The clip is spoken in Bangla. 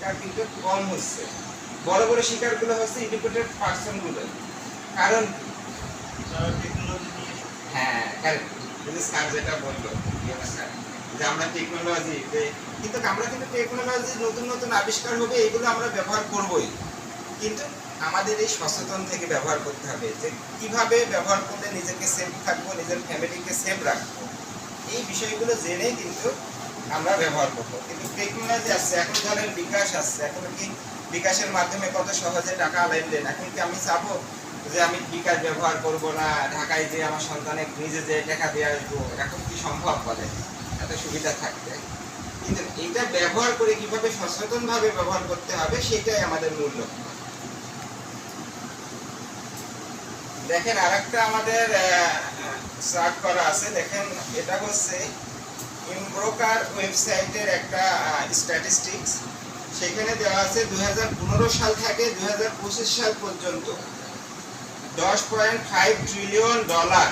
শিকার কিন্তু কম হচ্ছে। বড় বড় শিকারগুলো হচ্ছে এডুকেটেড পার্সনগুলো কারণ হ্যাঁ স্যার যেটা বলল যে আমরা টেকনোলজি কিন্তু আমরা কিন্তু টেকনোলজি নতুন নতুন আবিষ্কার হবে এগুলো আমরা ব্যবহার করবই। কিন্তু আমাদের এই সচেতন থেকে ব্যবহার করতে হবে যে কীভাবে ব্যবহার করলে নিজেকে সেফ থাকব নিজের ফ্যামিলিকে সেফ রাখব। এই বিষয়গুলো জেনে কিন্তু আমরা ব্যবহার করব। কিন্তু টেকনোলজি আসছে, এখন ধরেন বিকাশ আসছে, এখন কি বিকাশের মাধ্যমে কত সহজে টাকা লেনদেন এখন কি আমি চাবো যে আমি বিকাশ ব্যবহার করব না, ঢাকায় যে আমার সন্তানের নিজে যে টাকা দিয়ে আসব এখন কি সম্ভব বলে? এত সুবিধা থাকবে। কিন্তু এটা ব্যবহার করে কীভাবে সচেতন ভাবে ব্যবহার করতে হবে, সেটাই আমাদের মূল লক্ষ্য। দেখেন আরেকটা আমাদের সার্চ করা আছে। দেখেন, এটা হচ্ছে ইমব্রোকার ওয়েবসাইটের একটা স্ট্যাটিস্টিক্স সেখানে দেওয়া আছে দুই হাজার পনেরো সাল থেকে দুই হাজার পঁচিশ সাল পর্যন্ত দশ পয়েন্ট ফাইভ ট্রিলিয়ন ডলার।